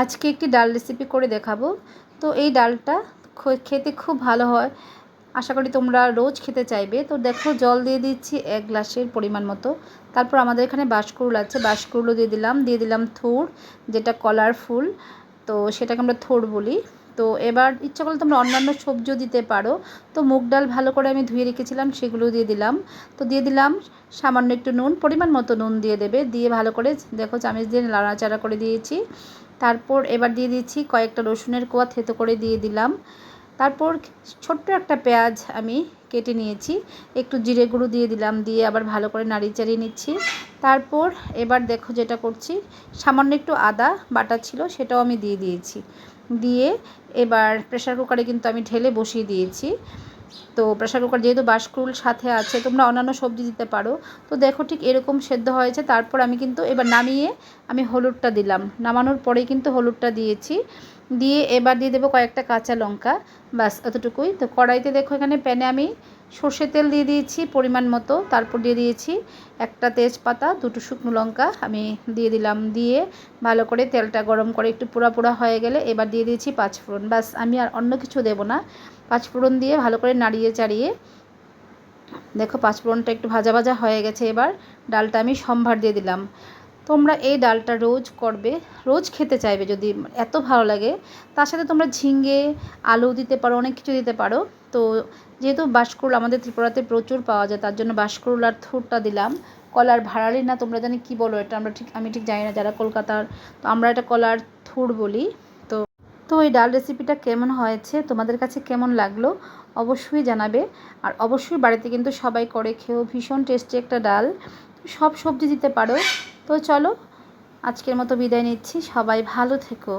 আজকে একটি ডাল রেসিপি করে দেখাবো। তো এই ডালটা খেতে খুব ভালো হয়। আশা করি তোমরা রোজ খেতে চাইবে। তো দেখো, জল দিয়ে দিচ্ছি এক গ্লাসের পরিমাণ মতো। তারপর আমাদের এখানে বাঁশকুড়ুল আছে। বাঁশকুড়ুলও দিয়ে দিলাম। দিয়ে দিলাম থুর, যেটা কলার ফুল। তো সেটাকে আমরা থোড় বলি। তো এবার ইচ্ছা করলে তোমরা অন্যান্য সবজিও দিতে পারো। তো মুগ ডাল ভালো করে আমি ধুয়ে রেখেছিলাম সেগুলো দিয়ে দিলাম। তো দিয়ে দিলাম সামান্য একটু নুন, পরিমাণ মতো নুন দিয়ে দেবে। দিয়ে ভালো করে, দেখো চামচ দিয়ে নাড়াচাড়া করে দিয়েছি। তারপর এবার দিয়ে দিচ্ছি কয়েকটা রসুনের কোয়া থেতো করে দিয়ে দিলাম। তারপর ছোট্ট একটা পেঁয়াজ আমি কেটে নিয়েছি। একটু জিরে গুঁড়ো দিয়ে দিলাম, দিয়ে আবার ভালো করে নাড়িয়ে চাড়িয়ে নিচ্ছি। তারপর এবার দেখো যেটা করছি, সামান্য একটু আদা বাটা ছিল সেটাও আমি দিয়ে দিয়েছি। দিয়ে এবার প্রেশার কুকারে কিন্তু আমি ঢেলে বসিয়ে দিয়েছি। তো প্রেশার কুকার যেহেতু বাসকুল সাথে আছে, তোমরা অন্যান্য সবজি দিতে পারো। তো দেখো ঠিক এরকম সেদ্ধ হয়েছে, তারপর আমি কিন্তু এবার নামিয়ে আমি হলুদটা দিলাম। নামানোর পরেই কিন্তু হলুদটা দিয়েছি। দিয়ে এবার দিয়ে দেবো কয়েকটা কাঁচা লঙ্কা। ব্যাস, এতটুকুই। তো কড়াইতে দেখো এখানে প্যানে আমি সর্ষে তেল দিয়ে দিয়েছি পরিমাণ মতো। তারপর দিয়ে দিয়েছি একটা তেজপাতা, দুটো শুকনো লঙ্কা আমি দিয়ে দিলাম। দিয়ে ভালো করে তেলটা গরম করে একটু পোড়া পোড়া হয়ে গেলে এবার দিয়ে দিয়েছি পাঁচফোড়ন। ব্যাস, আমি আর অন্য কিছু দেবো না। পাঁচফোড়ন দিয়ে ভালো করে নাড়িয়ে চাড়িয়ে দেখো পাঁচফোড়নটা একটু ভাজা ভাজা হয়ে গেছে এবার। ডালটা আমি সম্ভার দিয়ে দিলাম। তোমরা এই ডালটা রোজ করবে, রোজ খেতে চাইবে যদি এত ভালো লাগে। তার সাথে তোমরা ঝিঙ্গে আলু দিতে পারো, অনেক কিছু দিতে পারো। তো যেহেতু বাঁশকুড়ুল আমাদের ত্রিপুরাতে প্রচুর পাওয়া যায়, তার জন্য বাঁশকুড়ুল আর থুরটা দিলাম। কলার ভাড়ালি না, তোমরা জানি কি বলো এটা, আমরা ঠিক, আমি ঠিক জানি না যারা কলকাতার, তো আমরা এটা কলার থুর বলি। তো তো এই ডাল রেসিপিটা কেমন হয়েছে, তোমাদের কাছে কেমন লাগল অবশ্যই জানাবে। আর অবশ্যই বাড়িতে কিন্তু সবাই করে, খেয়েও ভীষণ টেস্টি একটা ডাল। সব সবজি দিতে পারো। তো চলো আজকের মতো বিদায় নিচ্ছি। সবাই ভালো থেকো।